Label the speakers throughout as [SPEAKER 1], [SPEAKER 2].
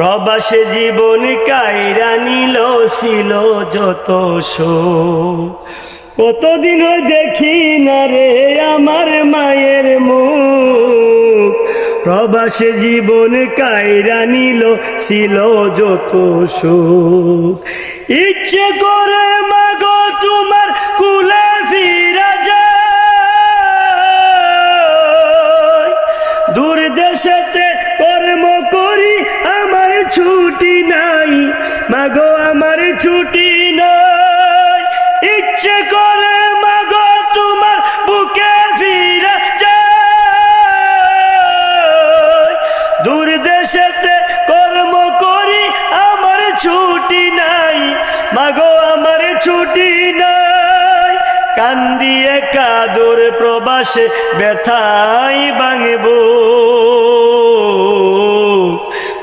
[SPEAKER 1] প্রবাসে জীবন কায়রা নিল, ছিল যত শোক কতদিন দেখি না রে আমার মায়ের মুখ। প্রবাসে জীবন কায়রা নিল, ছিল যত সুখ। ইচ্ছে করে মাগো তোমার কুলে ফিরা যায়। দূর আমার ছুটি নাই, মাগো, আমার ছুটি নাই। ইচ্ছে করে মাগো, তোমার বুকে ফিরে যায় দূর দেশেতে কর্ম করি, আমার ছুটি নাই, মাগো, আমার ছুটি নাই। কান্দিয়ে কাদর প্রবাসে ব্যথাই ভাঙব।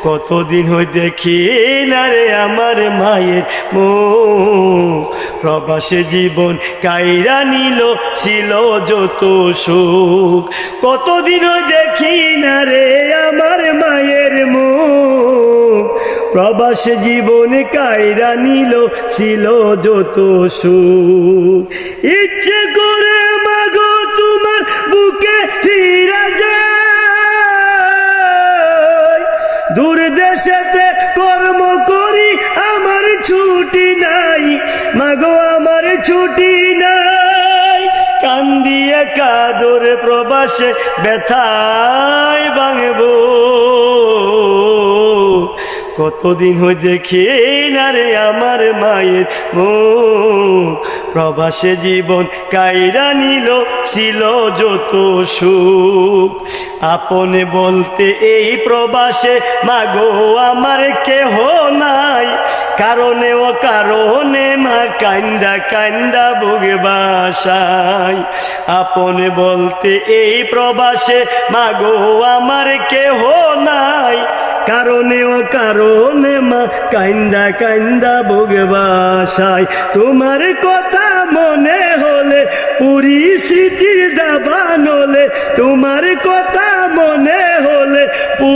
[SPEAKER 1] কতদিন হই দেখি না রে আমার মায়ের মুখ। প্রবাসে জীবন কাইরা নিল, ছিল যত সুখ। কতদিন দেখি না রে আমার মায়ের মুখ। প্রবাসে জীবন কায়রা নিল, ছিল যত সুখ। ইচ্ছে দূর দেশেতে কর্ম করি, আমার ছুটি নাই। মাগো, আমার ছুটি নাই। কান্দিয়ে কাদর প্রবাসে ব্যথায় ভাঙবো। কতদিন হই দেখি না রে আমার মায়ের মুখ। প্রবাসে জীবন কায়রা নিল, ছিল যত সুখ। আপনে বলতে এই প্রবাসে মাগো আমার কেহ নাই। কারণে ও কারণে মা কান্দা কান্দা বুগে বাসায়। আপনে বলতে এই প্রবাসে মাগো আমার কেহ নাই। কারণে ও কারণে মা কান্দা কান্দা বুগে বাসায়। তোমার কথা মনে হলে, পুরী স্মৃতির দাবান হলে তোমার কথা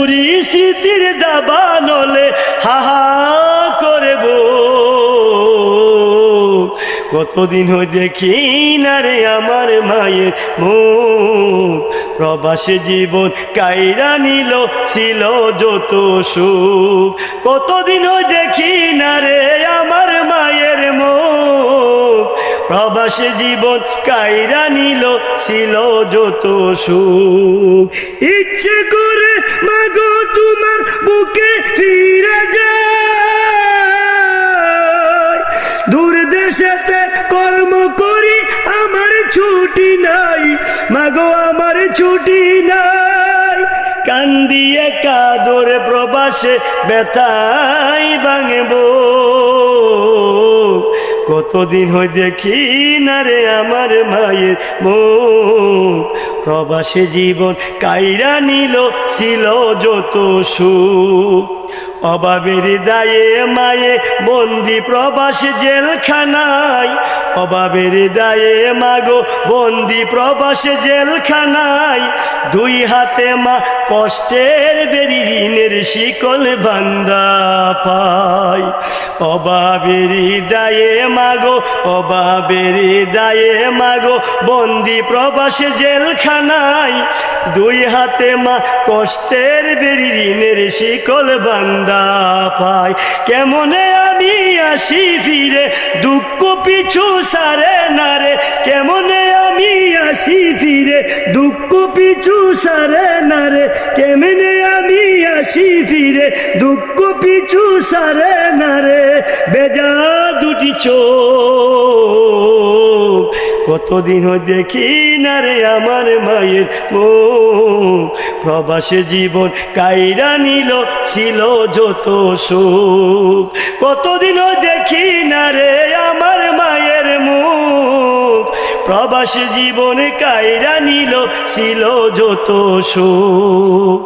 [SPEAKER 1] পুরী স্মৃতির নলে হাহা করব কতদিন হই দেখি না রে আমার মায়ের মুখ। প্রবাসে জীবন কাইরা নিল, ছিল যত সুখ। কতদিন হই দেখি না রে প্রবাসে জীবন কায়রা নিল, ছিল যত সুখ। ইচ্ছে করে মাগো তোমার বুকে ফিরে যায় দূর দেশেতে কর্ম করি, আমার ছুটি নাই। মাগো, আমার ছুটি নাই। কান্দিয়ে কাদর প্রবাসে ব্যথাই ভাঙব। কতদিন হই দেখি না রে আমার মায়ের মুখ। প্রবাসে জীবন কাইরা নিল, ছিল যত সুখ। অভাবের দায়ে মায়ে বন্দি প্রবাস জেলখানায়। অভাবের দায়ে মাগো বন্দি প্রবাস জেলখানায়। দুই হাতে মা কষ্টের বেরি ঋণের শিকল বান্দা পায়। অভাবের দায়ে মাগো অভাবের দায়ে মাগো বন্দি প্রবাস জেলখানায়। দুই হাতে মা কষ্টের বেরি ঋণের শিকল বান্দা পায় কেমনে আমি আসি ফিরে? দুঃখ পিছু সারে না রে। কেমনে আমি আসি ফিরে? দুঃখ পিছু সারে না রে। কেমনে আমি আসি ফিরে? দুঃখ পিছু সারে না রে। বেজা দুটি চোখ কতদিন দেখি না রে আমার মায়ের মো প্রবাসে জীবন কাইরা নিল, ছিল যত সুখ। কতদিন দেখি না রে আমার মায়ের মুখ। প্রবাসে জীবন কাইরা নিল, ছিল যত সুখ।